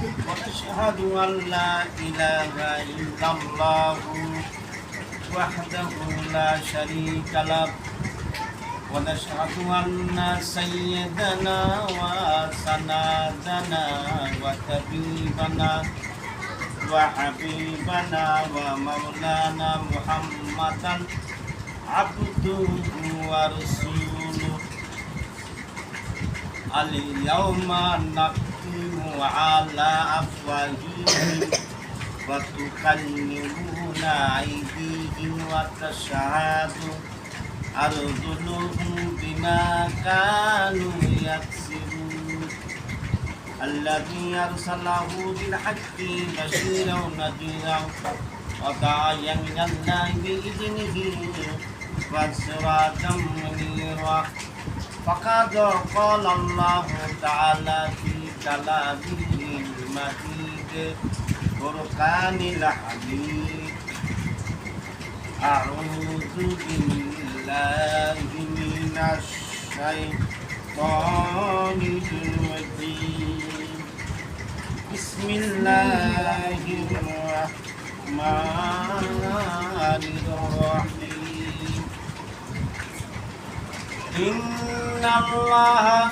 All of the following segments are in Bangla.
ونشهد أن لا إله إلا الله وحده لا شريك له. ونشهد أن سيدنا وسندنا وطبيبنا وحبيبنا ومولانا محمدا عبده ورسوله. اليوم نختم على أفواههم وتكلمنا أيديهم وتشهد أرجلهم بما كانوا يكسبون. الذي أرسله بالحق بشيرا ونذيرا وداعيا إلى الله بإذنه وسراجا منيرا. فقد قال الله تعالى في كلامه المجيد فرقان الحميد أعوذ بالله من الشيطان الرجيم بسم الله الرحمن الرحيم إن الله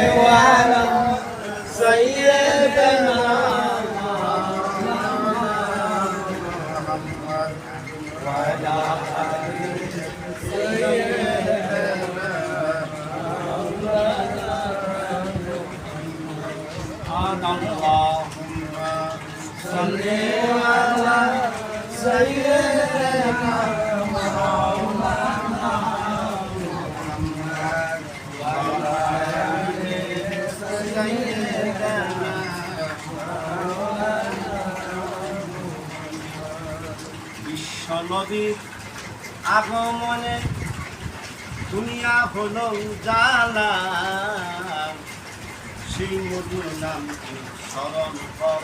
নবীর আগমনে দুনিয়া হলো জালা সেই মধুর নামকে স্মরণ কর।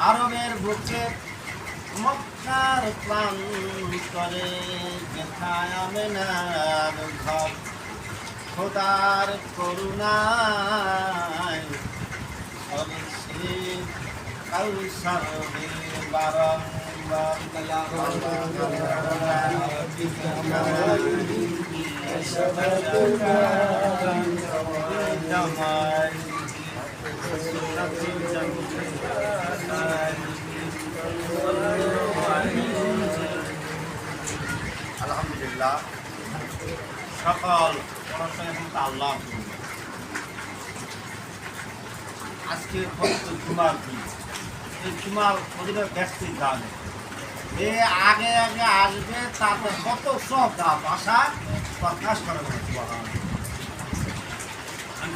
আরবের বুকে মক্কার আমেনার ঘর। খোদার করুণায় বারংবার আলহামদুলিল্লাহ। সকল আল্লাহ। আজকে জুমার দিন। এই জুমার প্রতিটা ব্যক্তি জানে এ আগে আগে আসবে, তারপর কত সব ভাষা প্রকাশ করে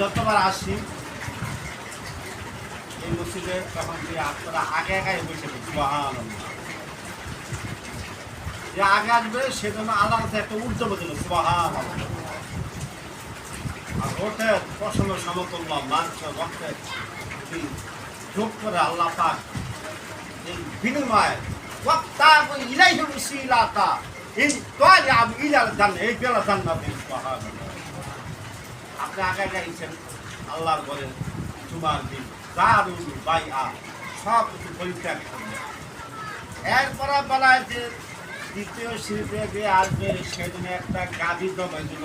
যতবার আসি এই মসজিদে তখন যে আপনারা আগে আগে বসে যে আগে আসবে, সেজন্য আল্লাহ একটা উর্জব দিল সুহান আর ওঠের পছন্দ সমতুল্য মাংস রক্তের যোগ করে আল্লাহ পাক বিনিময় ওয়াক্তাব ইলাইহি উসিলাতা ইন তালিআব ইলাল জান্নাত এই বেলা জান্নাতে সুবহানাল্লাহ আপনি আগে গাইছেন আল্লাহর বলেন জুমার দিন দারুল বাইআ সব কিছু পরিত্যাগ করবেন এরপর বেলায় যে দ্বিতীয় সিঁড়িতে যে আসবে সেদিনে একটা গাভী দমাই দিল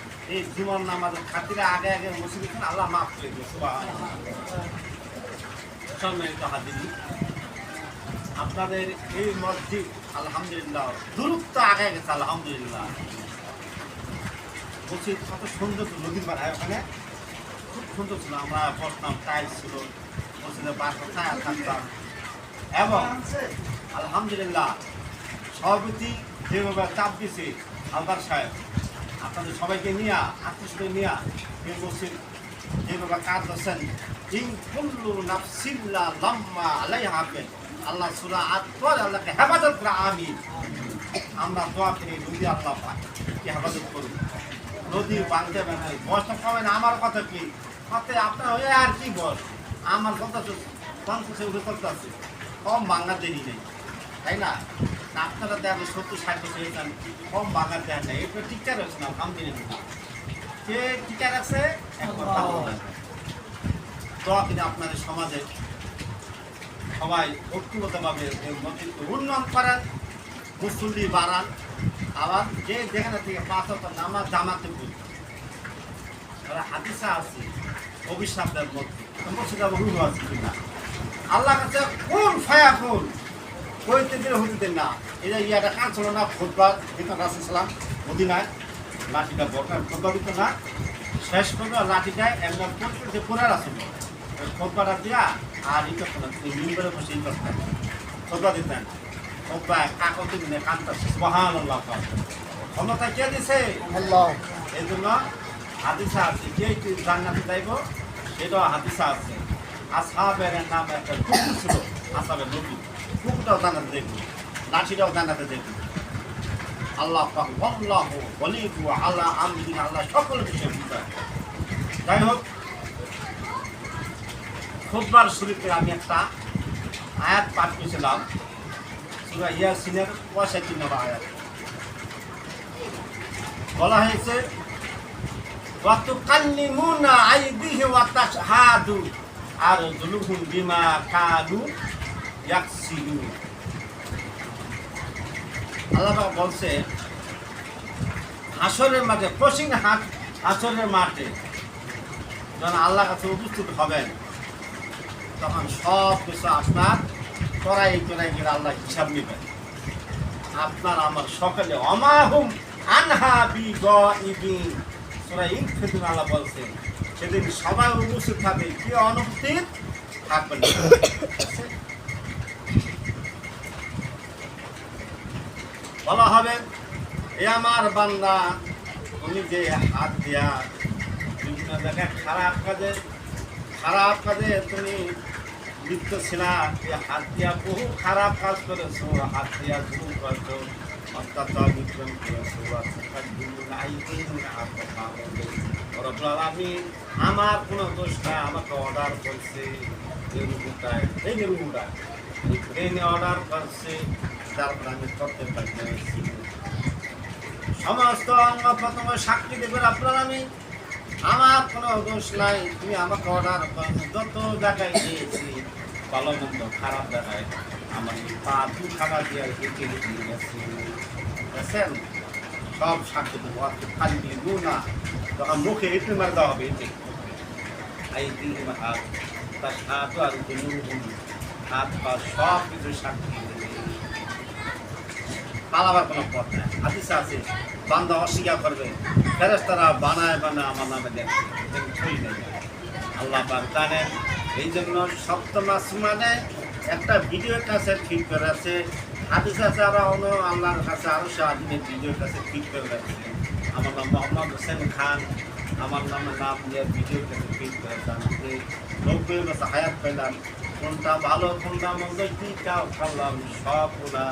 এই জীবন নামাজের খাতিরে আগে আগে মুসলিম আল্লাহ মাফ করে দিয়ে সম্মানিত হাজিরি, আপনাদের এই মসজিদ, আলহামদুলিল্লাহ দূরত্ব আগে গেছে, আলহামদুলিল্লাহ। মসজিদ কত সুন্দর নদীর পাড়ায় ওখানে? খুব সুন্দর ছিল, আমরা বসতাম, টাইলস ছিল, মসজিদের পাশে ছায়া থাকতাম এবং আলহামদুলিল্লাহ, সভাপতি যেভাবে চাপ দিছে আলদার সাহেব আপনাদের সবাইকে নিয়ে আত্মীয় নিয়ে এই মসজিদ যেভাবে কাজ করছেন ইন কুল্লু নাফসিল্লা লাম্মা আলাই হাফেন আল্লাহ সুরা আত্মর আল্লাহকে হেফাজত করে আমি আমরা দোয়া করি নদী আল্লাহ পাক হেফাজত করুন। নদী বাঁধতে বাঁধতে বয়সটা কমে না, আমার কথা কি? কথা আপনার ওই আর কি বয়স আমার কথা তো পঞ্চাশের উপরে করতে আছে। কম বাংলা দেরি নেই, তাই না? আপনারা দেখেন সত্তর ষাট বছর কম বাংলা দেন না। এটা টিকা রয়েছে না আলহামদুলিল্লাহ কে টিকা রাখছে একবার ভালো না। দোয়া কিনা আপনাদের সমাজে সবাই মসজিদকে উন্নয়ন করেন মুসল্লি বাড়ান। আবার যে যেখানে থেকে পাঁচ নামাজ জামাতে বুঝ তারা হাদিসা আছে অভিশাপের মধ্যে আছে কিনা। আল্লাহ কাছে কোন ফায়া কোন? কইতে দিলে হতে দেন না। এই যে ইয়াটা কান ছিল না ফুটবল দিতাম রাসুলাম মদিনায় লাঠিটা ফুটবল দিত না। শেষ করবে লাঠিটায় একদম পড়তে পুরা রাসুল। খোদবাটা দিয়া আর ই করতো না মিম্বরে বসে ই করতেন খোদবা দিতেন। খোদবা কাকল দিনে কান্তা মহান আল্লাহ ক্ষমতা কে দিছে? আল্লাহ। এই জন্য হাদিসা আছে কে কি জান্নাতে যাইব? সেটাও হাদিসা আছে। আসাবের নাম একটা ছিল আসাবের নবী। কুকুরটাও জানাতে দেখব, লাঠিটাও জানাতে দেখব। আল্লাহ আল্লাহ বলিকু আল্লাহ আমদিন আল্লাহ সকল বিষয় বুঝায়। যাই হোক খুববার শুরুতে আমি একটা আয়াত পাঠ করেছিলাম, সুরা ইয়াসিনের পঁয়ষট্টি নম্বর আয়াত। বলা হয়েছে তাশহাদু আরজুলুহুম বিমা কানু ইয়াকসিবুন আল্লাহ বলছে, হাসরের মাঠে কঠিন হাট হাসরের মাঠে যখন আল্লাহ কাছে উপস্থিত হবেন, তখন সব কিছু আপনার করাই করাই গেলে আল্লাহ হিসাব নেবেন। আপনার আমার সকালে, অমাহুম আনহা বি গ ইবিন সুরা ইনফিতুন আল্লাহ বলছেন সেদিন সবাই উপস্থিত থাকবে কি অনুপস্থিত থাকবেন বলা হবে, এ আমার বান্দা উনি যে হাত দিয়া বিভিন্ন জায়গায় খারাপ কাজে খারাপ কাজে তুমি লিপ্ত ছিলা এই হাত দিয়া বহু খারাপ কাজ করেছ, হাত দিয়া শুরু করেছ, অত্যাচার বিক্রম করেছ আমি, আমার কোনো দোষ নাই, আমাকে অর্ডার করছে, এই রুগুটায় এই যে রুগুটা এই অর্ডার করছে তারপর আমি করতে পারি। সমস্ত অঙ্গ প্রথম সাক্ষী দেবে আপনার আমি। আমার কোনো দোষ নাই, তুমি আমাকে অর্ডার করো। যত জায়গায় গিয়েছি, ভালো মন্দ, খারাপ জায়গায়, আমার পা দু খাবার দিয়ে হেঁটে হেঁটে গেছি বুঝছেন সব সাক্ষী দেবো, আর খালি দিয়ে না। তখন মুখে এটে মার দেওয়া হবে, এটে। এই দিন হাত, তার হাত আর হাত পা সব কিছু সাক্ষী। পালাবার কোনো পথ নাই। হাদিসে আছে, বান্দা অস্বীকার করবে ফেরেস্তারা বানায় বানায় আমার নামে দেখবে আল্লাহ জানেন, এই জন্য সপ্তম আসমানে একটা ভিডিও কাছে ঠিক করে আছে। হাদিস আছে আরও অন্য আল্লাহর কাছে আরও সাহায্যের ভিডিও কাছে ঠিক করে আছে আমার নাম মোহাম্মদ হোসেন খান। আমার নামে নাম দিয়ে ভিডিও কাছে ঠিক করে জানতে নব্বই বছর হায়াত পেলাম। কোনটা ভালো, কোনটা মন্দ কী কাউ খাল্লাম সব ওরা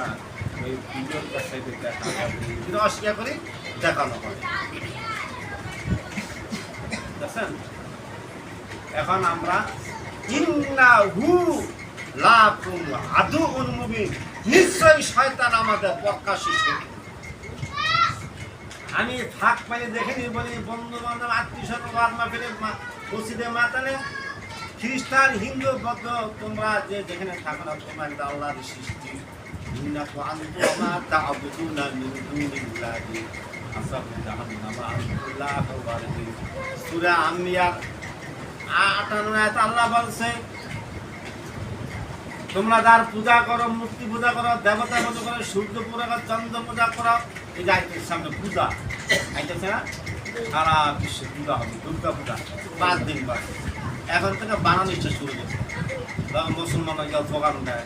অস্বীকার করি দেখানো হয়। এখন আমরা নিশ্চয়ই আমাদের আমি থাক পাইলে দেখে নি বলি বন্ধু বান্ধব আত্মীয় স্বজন মাতালে খ্রিস্টান, হিন্দু, বৌদ্ধ, তোমরা যে যেখানে থাকো না, তোমরা আল্লাহর সৃষ্টি। তোমরা যার পূজা করো মূর্তি পূজা করো দেবতা পূজা করো সূর্য পূজা করো চন্দ্র পূজা করো এই যে আইতেছে সামনে পূজা আইতেছে না সারা বিশ্বে পূজা হবে দুর্গা পূজা পাঁচ দিন বাদ এখন থেকে বানানো ইচ্ছা শুরু করছে কেউ দোকান দেয়।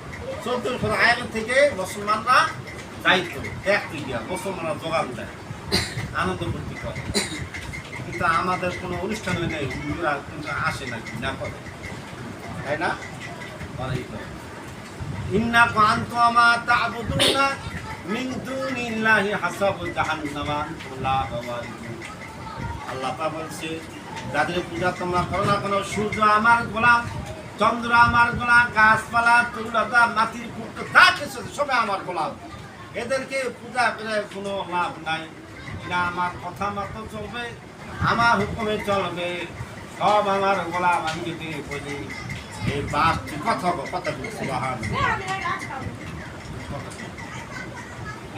চোদ্দ বছর আগের থেকে মুসলমানরা দায়িত্ব ত্যাগ দিয়া মুসলমানরা জোগান দেয়, আনন্দ ফুর্তি করে কিন্তু আমাদের কোনো অনুষ্ঠান নাই হিন্দুরা কিন্তু আসে না কি না করে তাই না করে এই করে। ইন্না কান্তু আমা তা'বুদুনা মিন দুনিল্লাহি হাসাবু জাহান্নামা। আল্লাহ পাক বলছে, যাদের পূজা তোমরা করো না কোনো, সূর্য আমার গোলাম চন্দ্র আমার গোলাম, গাছপালা তরুলতা মাটির পুত্র যা কিছু সবাই আমার গোলাম। এদেরকে পূজা করে কোনো লাভ নাই। এটা আমার কথা মতো চলবে, আমার হুকুমে চলবে। সব আমার গোলাম, আমি যদি বলি এই বাস কথা কথা বলছি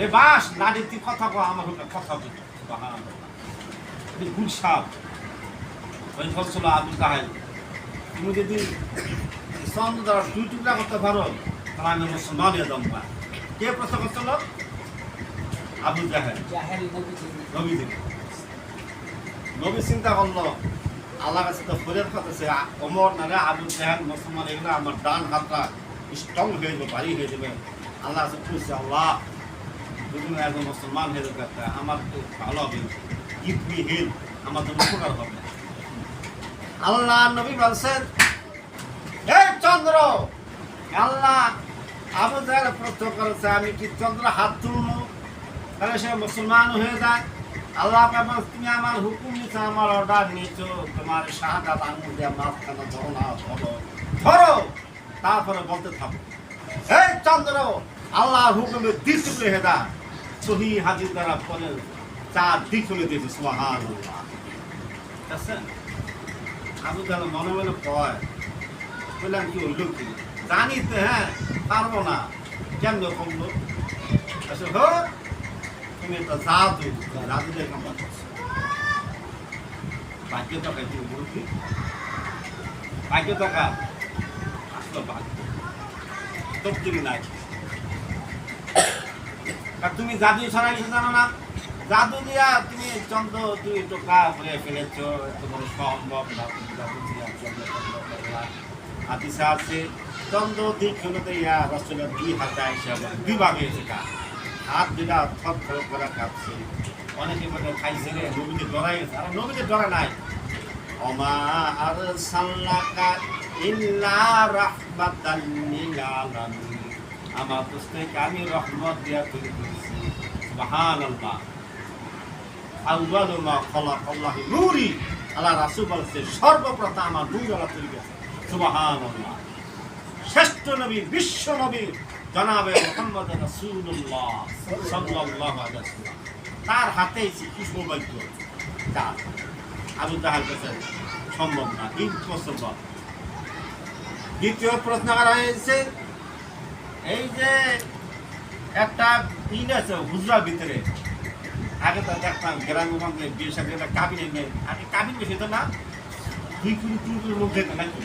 এ বাস, নারী তুই কথা কো আমার হুকুমে কথা বল বাহার গুলসাপ ওই ফসল আবুল কাহেল তুমি যদি চন্দ্র দ্বারা দুই টুকরা করতে পারো তাহলে আমি মুসলমান হয়ে দম্বা কে প্রশ্ন করছিল? আবু জাহেল। নবী থেকে নবী চিন্তা করল আল্লাহ কাছে তো ফরিয়াদ করতেছে অমর না রে আবু জাহেল মুসলমান এগুলো আমার ডান হাতটা স্ট্রং হয়ে যাবে ভারী হয়ে যাবে। আল্লাহ কাছে খুঁজছে আল্লাহ দুজন একজন মুসলমান হয়ে যাবে আমার ভালো হবে হেল্প আমার জন্য উপকার হবে। আল্লাহ নবী বলছেন, হে চন্দ্র, আল্লাহ আবু জাহেল প্রশ্ন করেছে, আমি কি চন্দ্র হাত তুলবো? তাহলে সে মুসলমান হয়ে যায়। আল্লাহ তুমি আমার হুকুম নিচ্ছ আমার অর্ডার নিচ্ছ তোমার শাহাদাত আঙুল দিয়ে মাঝখানে ধরো না, ধরো ধরো, তারপরে বলতে থাকো। এই চন্দ্র আল্লাহ হুকুমে দিক হেদা সহি হাজির দ্বারা পরে চার দিক চলে দিয়েছে সোহান আচ্ছা আবু তাহলে মনে মনে কয় বললাম কি হইল কি জানি তো হ্যাঁ পারব না। কেমন কমলো আচ্ছা হো তুমি একটা জাদু জাদু দিয়ে কাম করছ ভাগ্য টাকা তুমি বলছি ভাগ্য টাকা আসলো ভাগ্য তপ্তিরি নাই। আর তুমি জাদু ছাড়া কিছু জানো না? জাদু দিয়া তুমি চন্দ্র দুই টোকা করে ফেলেছ তোমার সম্ভব না, তুমি জাদু দিয়া চন্দ্র চন্দ্র আছে। চন্দ্র দিক হলো রসুলের দুই হাতে হিসাবে দুই ভাগে কাজ হাত দুটা থপ থপ করে কাঁপছে। অনেকে বলে, খাইছে রে নবীকে ডরাই আর নবীকে ডরা নাই। অমা সাল্লাকা ইল্লা রাহমাতাল লিল আমার পুস্তকে আমি রহমত দিয়া তৈরি করেছি সুবহানাল্লাহ। তৈরি করেছে সুবহানাল্লাহ। শ্রেষ্ঠ নবী, বিশ্ব নবী, জনাবে মোহাম্মদ রাসূলুল্লাহ সাল্লাল্লাহু আলাইহি ওয়াসাল্লাম। তার হাতে কি সৌভাগ্য? আবু জাহাল কাছে সম্ভব না ইম্পসিবল দ্বিতীয় প্রশ্ন হয়েছে, এই যে একটা ইন আছে ভিতরে আগে তো দেখতাম মধ্যে বিয়ে সাথে একটা কাবিন এনে আগে কাবিন বেশি তো না। দুই কুড়ি তিন কুড়ি লোক যেত নাকি?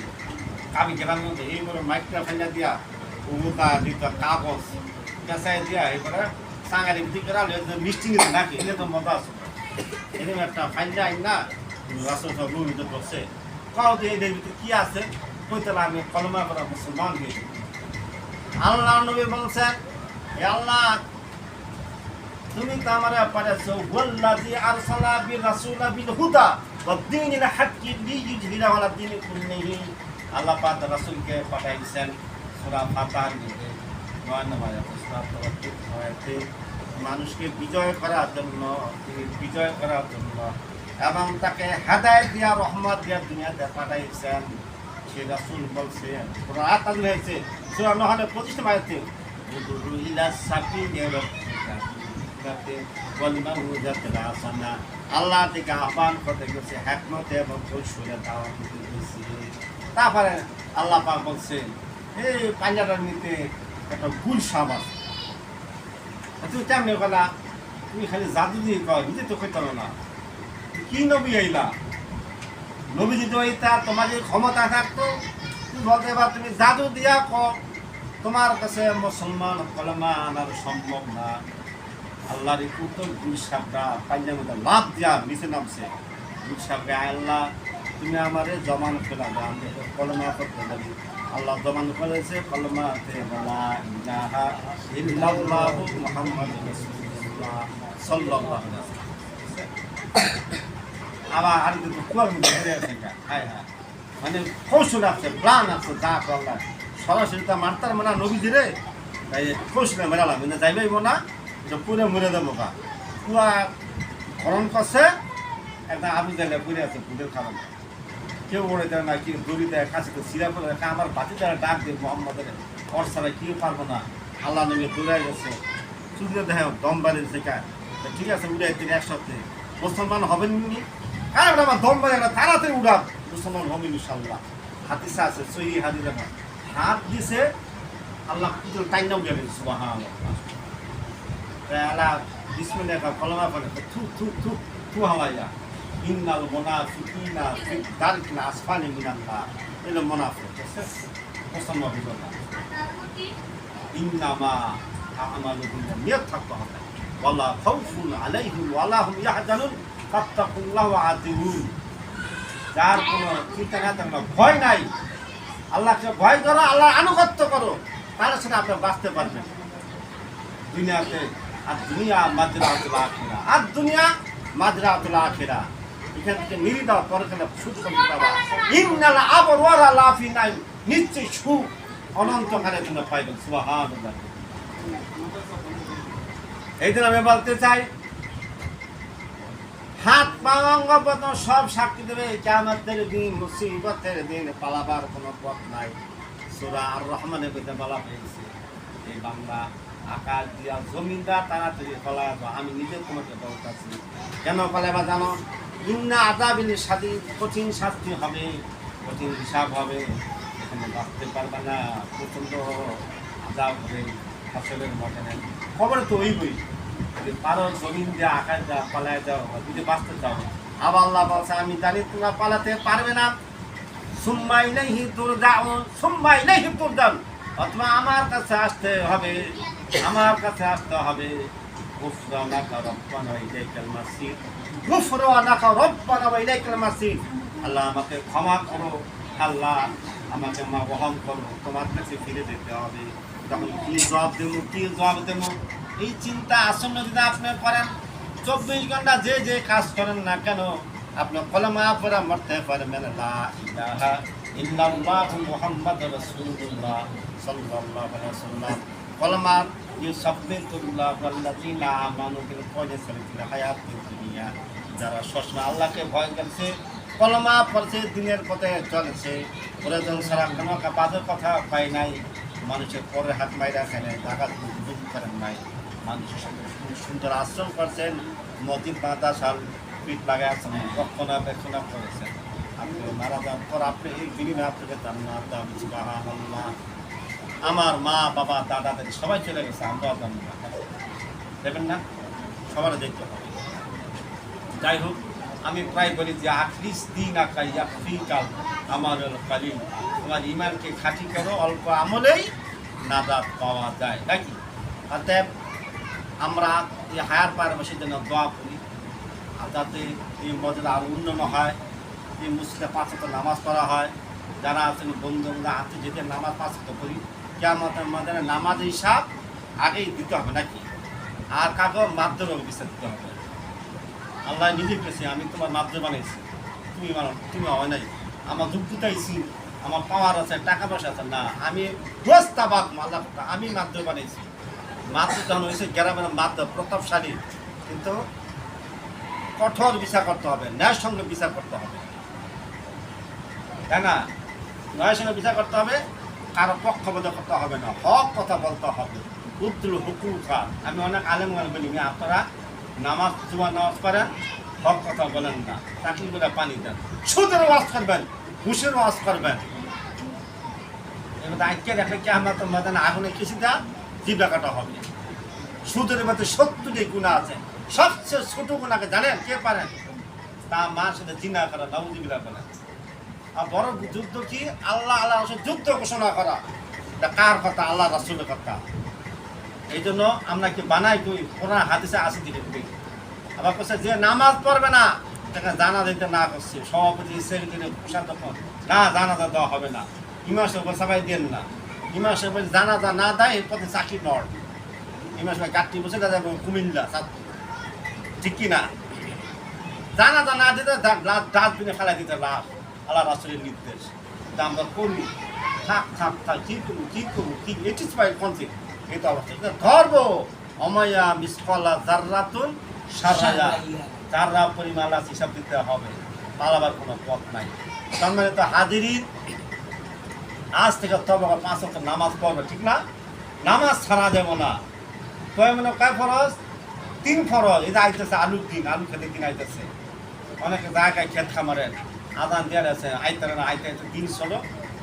কাবিন গ্রামের মধ্যে এই বলে মাইকটা ফেলা দিয়া উমুকা দিত, কাগজ পেঁচাই দিয়া এবারে সাঙ্গারি ভিত্তি করে মিষ্টি নিতে নাকি? এলে তো মজা আছে। এরকম একটা ফাইন যায় না রাস্তা সব রুম ভিতরে বসে। কাউ তো এদের ভিতরে কি আছে? কইতে আমি কলমা করা মুসলমান হয়ে আল্লাহ নবী বলছেন আল্লাহ তুমি তো আমার পাঠাচ্ছো ওয়াল্লাযী আরসালা বিরাসূলা বিল হুদা ওয়া দীনিল হাক্কি কুল্লিহি আল্লাহ পাক রাসূলকে পাঠাইছেন সূরা ফাতিহার মধ্যে। মানুষকে বিজয় করার জন্য বিজয় করার জন্য এবং তাকে হেদায়েত দিয়া, রহমত দিয়া দুনিয়াতে পাঠাইছেন। সে রাসূল বলছেন পুরো আয়াত হয়েছে, সূরা নহলে প্রতিষ্ঠা সাবিলি যাতে আল্লাহ থেকে আহ্বান করতে গেছে হ্যাকমতে এবং দিতে তারপরে আল্লাহ পাক বলছে এই পাঞ্জাটার নিতে একটা গুল সাপ আছে। তুই কেমনে কলা তুমি খালি জাদু দিয়ে কয় নিজে তো পারো না। কি নবী আইলা? নবী যদি হইতা তোমার যদি ক্ষমতা থাকতো। তুমি বলতে পার, তুমি জাদু দিয়া ক তোমার কাছে মুসলমান কলমা আনার সম্ভব না। আল্লাহর এই উত্তর গুল সাপটা মধ্যে লাভ দিয়া নিচে নামছে। গুল সাপে আল্লাহ, তুমি আমারে জমান ফেলা দাও, আমি কলমা করতে পারি আল্লাহ জমান করেছে, কলমাতে আবার হায় হায়। মানে কৌশল আছে প্লান আছে, যা করলা সরাসরি তা মারতার মানে নবীজি রে তাই কৌশলে মেরালাম কিন্তু যাইবেই না এটা পুরে মরে দেবো বা কুয়া খরণ করছে, একটা আবু জায়গা পুরে আছে পুরের খাবার। কেউ ওড়ে দেয় না, কেউ দড়ি দেয়, কাছে তো সিরা করে রাখে, আমার বাতি দ্বারা ডাক দিয়ে মোহাম্মদের, ওর ছাড়া কেউ পারব না। আল্লাহ নবী দৌড়াই গেছে। চুরিয়ে দেখে দম বাড়ি দিচ্ছে ঠিক আছে উড়ে তিনি সপ্তাহে। মুসলমান হবেন নি? কারণ আমার দম বাড়ি না, তাড়াতাড়ি উড়াব মুসলমান হবেন ইনশাল্লাহ হাতিসা আছে সহি হাতি দেখা হাত দিছে, আল্লাহ কিন্তু টাইম উঠে গেছে সুবাহ আল্লাহ যার কোনো চিন্তা না থাকলে ভয় নাই আল্লাহকে ভয় করো আল্লাহর আনুগত্য করো তাহলে সেটা আপনি বাঁচতে পারবেন দুনিয়াতে আর দুনিয়া মাজরাতুল আখিরা। আর দুনিয়া মাজরাতুল আখিরা। এখান থেকে নিয়ে দাও পরকালে সুখ আবরারা লাফি নাই নিশ্চয় সুখ অনন্তকালের জন্য পাইবেন সুবহানাল্লাহ। এই আমি বলতে চাই, হাত পা অঙ্গ সব সাক্ষী দেবে। কেমতের দিন, মুসিবতের দিন পালাবার কোনো পথ নাই। সুরা আর রহমানের কথা বলা হয়েছে, এই বাংলা আকাশ দিয়া জমিনদার তাড়াতাড়ি ফলায় আমি নিজে তোমাকে বলতেছি কেন ফলাইবা জানো? ইন্না আদাবিনী সাথী কঠিন শাস্তি হবে, কঠিন হিসাব হবে। এখানে বাঁচতে পারবে না, প্রচণ্ড আদাব হবে ফসলের মতনে খবর তো ওই বই যদি পারো জমিন দিয়ে, আকাশ দেওয়া পালায় দেওয়া যদি বাঁচতে চাও। আবার আল্লাহ বলছে, আমি জানি তোমরা পালাতে পারবে না। সুম্মাই নেই তোর দাও সুম্মাই নেই তোর দাম অথবা আমার কাছে আসতে হবে। আমার কাছে আসতে হবে। এই চিন্তা আসন্ন যদি আপনি করেন, চব্বিশ ঘণ্টা যে যে কাজ করেন না কেন আপনি কলমা পড়া মরতে পারবেন ইল্লাল্লাহু মুহাম্মাদুর রাসূলুল্লাহ কলমার যারা সবসময় আল্লাহকে ভয় করছে কলমা পড়ছে দিনের পথে চলেছে প্রয়োজন ছাড়া কোনো বাজে কথা পায় নাই মানুষের পরে হাত মাইরা খেলে ডাকাত করেন নাই মানুষের সঙ্গে সুন্দর আশ্রম করছেন নদীর বাঁধা সাল পিঠ লাগাই আছেন রক্ষণাবেক্ষণা করেছেন আপনি মারা যাওয়ার পর আপনি এই বিনিময়ে আপনাকে জান্নাত দাম সুবহানাল্লাহ আমার মা, বাবা, দাদা, দাদি, সবাই চলে গেছে, আমরাও যাব না। সবার দেখতে যাই হোক, আমি প্রায় বলি যে আটত্রিশ দিন আঁকা ইয়াফিকাল আমার কালিম। তোমার ইমানকে খাঁটি করো, অল্প আমলেই নাজাত পাওয়া যায় নাকি অতএব আমরা এই হায়ার পায়ের বসে জন্য দোয়া করি। আর যাতে এই মর্যাদা আরও উন্নত হয়, এই মুসলিমে পাঁচ নামাজ পড়া হয়। যারা আছেন বন্ধু বান্ধব হাতে যেতে নামাজ পাঁচ করি। কেমন মধ্যে নামাজ হিসাব আগেই দিতে হবে নাকি? আর কাকেও মাধ্যমে বিচার দিতে হবে? আল্লাহ নিজে পেয়েছি আমি তোমার মাধ্যমে বানাইছি। তুমি মানো তুমি হয় নাই। আমার যোগ্যতাইছি আমার পাওয়ার আছে টাকা পয়সা আছে। না আমি আল্লাহ কথা, আমি মাধ্যমে বানাইছি। মাত্র যখন হয়েছে গ্রামের মাধ্য প্রতাপশালী কিন্তু কঠোর বিচার করতে হবে ন্যায় সঙ্গে বিচার করতে হবে। তাই না? ন্যায়ের সঙ্গে বিচার করতে হবে কারও পক্ষপাত করতে হবে না হক কথা বলতে হবে। উদ্দুল হুকুম খা আমি অনেক আলেম বলি "মিয়া, আপনারা নামাজ জুমা নামাজ পড়েন হক কথা বলেন না। চাকরি করে পানি দেন। সুদের ওয়াজ করবেন ঘুষের ওয়াজ করবেন। এবার আজকে দেখলে কি আমরা তো ময়দানে আগুনে কিছু দেন জিবা কাটা হবে। সুদের মধ্যে সত্তরটি গুণা আছে। সবচেয়ে ছোট গুণাকে জানেন? কে পারেন? তা মার সাথে জিনা করা নাউজিবিলা করা আর বড় যুদ্ধ কি? আল্লাহ আল্লাহ রসুল যুদ্ধ ঘোষণা করা। কার কথা? আল্লাহ রাসুলের কথা। এই জন্য আমরা কি বানাই কই? কোরআন, হাদিসে আসি দিকে দিকে। আবার কোথাও যে নামাজ পড়বে না, তাকে জানা দিতে না করছে। সভাপতি সেক্রেটারি প্রশান্ত না, জানাজা দেওয়া হবে না। ইমাম সাহেব সবাই দেন না। ইমাম সাহেব জানাজা না দেয়, এর পথে চাকরি নড়। ইমাম সাহেব বসে দাদা কুমিল্লা ঠিক কি না জানাজা না দিতে ডাস্টবিনে ফেলাই দিতে লাভ আল্লাহ রাসুলের নির্দেশ। তা আমরা করি থাক থাক থাক কি করব কি করব কি ইট ইস মাই এই তো অবস্থা। ধর্ম অময়া মিসকলা জার্রাতুন সারায়া চাররা পরিমাণ আছে হিসাব দিতে হবে পালাবার কোনো পথ নাই। তার মানে তো হাজিরির আজ থেকে তবে পাঁচ অক্ট নামাজ পড়বে, ঠিক না? নামাজ ছাড়া যাব না। কয় মানে কয় ফরজ? তিন ফরজ। যে আইতেছে আলুর দিন, আলু খেতে দিন আইতেছে। অনেকে জায়গায় খেত খামারের। আদান দেওয়ার আছে আইতারে আইতে আইতে দিন ষোলো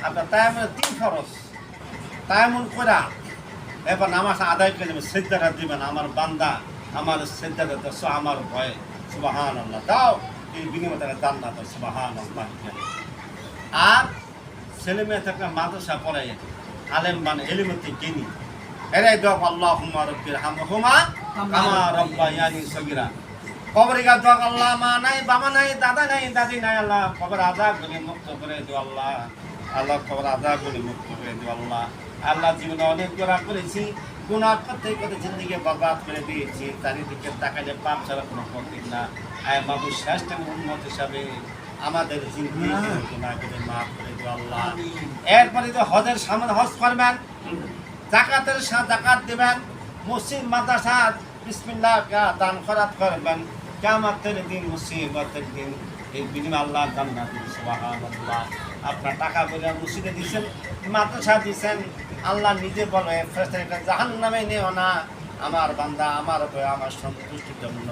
আপনার তাই মানে তিন ফরজ। তাই এমন করা এবার নামাজ আদায় করে দেবেন সেদ্দাটা দিবেন, আমার বান্দা আমার সেদ্দাটা দশ আমার ভয়ে সুবাহান আল্লাহ দাও, এই বিনিময় তারা দান না দাও সুবাহান আল্লাহ আর ছেলে মেয়ে থাকলে মাদ্রাসা পড়াই আলেম মানে এলিমতে জ্ঞানী এরাই দোয়া আল্লাহ হুমা রব্বির হাম হুমা কামা রব্বা ইয়ানি সগিরা। কবরে গা দোয়া আল্লাহ মা নাই বাবা নাই দাদা নাই দাদি নাই আল্লাহ কবর আজাদ করে মুক্ত করে দিও আল্লাহ। আল্লাহ কবর আজাদ করে মুক্ত করে দিও আল্লাহ। আল্লাহ জীবনে অনেক গোড়া করেছি গুণার করতে করতে জিন্দিকে বরবাদ করে দিয়েছি চারিদিকে তাকালে পাপ ছাড়া কোনো পথিক না। আয় বাবু শ্রেষ্ঠ উন্মত হিসাবে আমাদের জিন্দিগি গুণাকে মাফ করে দিও আল্লাহ। এরপরে তো হজের সামনে হজ করবেন জাকাতের সাথে জাকাত দেবেন মসজিদ মাদ্রাসা বিসমিল্লাহ দান খরাত করবেন। কেমতের দিন মুসিবতের দিন এই বিনিময় আল্লাহ জান্নাত দিন সুবহানাল্লাহ। আপনার টাকা বলে মসজিদে দিয়েছেন মাদ্রাসা দিয়েছেন আল্লাহ নিজে বলে ফেরেশতাকে জাহান্নামে নিও না। আমার বান্দা, আমার উপরে আমার সন্তুষ্টির জন্য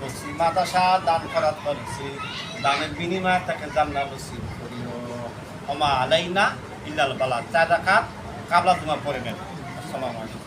মসজিদ মাদ্রাসা দান খরাত করেছি, দানের বিনিময়ে তাকে জান্নাত নসিব করিও ওমা আলাইনা ইল্লাল বালা। চার রাকাত কাবলা তোমার পড়বেন আসসালামু আলাইকুম।